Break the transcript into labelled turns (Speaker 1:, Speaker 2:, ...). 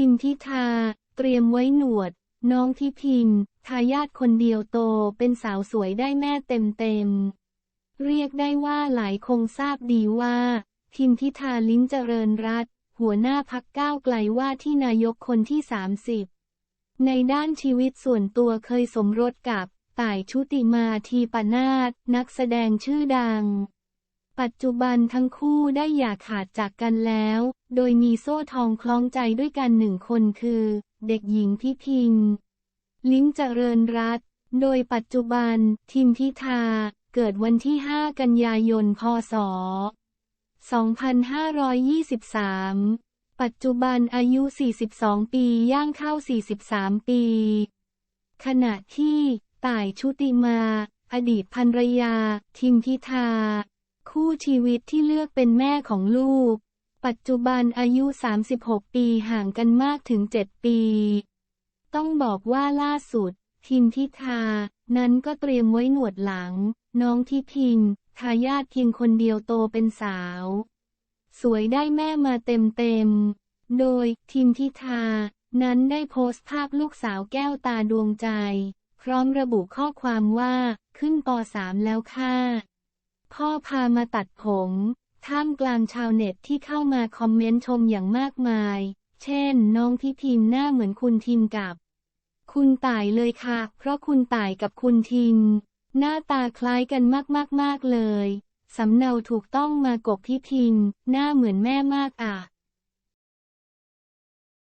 Speaker 1: ทิมทิทาเตรียมไว้หนวด น้องทิพิมทายาทคนเดียวโตเป็นสาวสวยได้แม่เต็มเต็ม เรียกได้ว่าหลายคงทราบดีว่า ทิมทิทาลิ้มเจริญรัตหัวหน้าพักก้าวไกลว่าที่นายกคนที่ 30 ในด้านชีวิตส่วนตัวเคยสมรสกับต่ายชุติมาทีปนาศนักแสดงชื่อดัง ปัจจุบันทั้งคู่ได้อย่าขาดจากกันแล้ว โดยมีโซ่ทองคล้องใจด้วยกันหนึ่งคนคือ เด็กหญิงพิพิมลิ้มเจริญรัตโดยปัจจุบัน ทิมทิทาเกิดวันที่ 5 กันยายน พศ 2523 ปัจจุบันอายุ 42 ปีย่างเข้า 43 ปี ขณะที่ ต่ายชุติมา อดีตภรรยา ทิมพิทา คู่ชีวิตที่เลือกเป็นแม่ของลูก ปัจจุบันอายุ 36 ปีห่างกันมากถึง 7 ปี ต้องบอกว่าล่าสุด ทิมพิทานั้นก็เตรียมไว้หนวดหลัง น้องที่พิมทายาทเพียงคนเดียวโตเป็นสาว สวยได้แม่มาเต็มเต็มๆโดยทิมทิทานั้นได้โพสต์ภาพลูกสาวแก้วตาดวงใจ พร้อมระบุข้อความว่า ขึ้นป .3 แล้วค่ะ พ่อพามาตัดผม ท่ามกลางชาวเน็ตที่เข้ามาคอมเมนต์ชมอย่างมากมาย เช่น น้องที่พิมหน้าเหมือนคุณทิมกับ คุณต่ายเลยค่ะ เพราะคุณต่ายกับคุณทิมหน้าตาคล้ายกันมากๆๆเลย สำเนาถูกต้องมากบพี่พิมหน้าเหมือนแม่มากอะ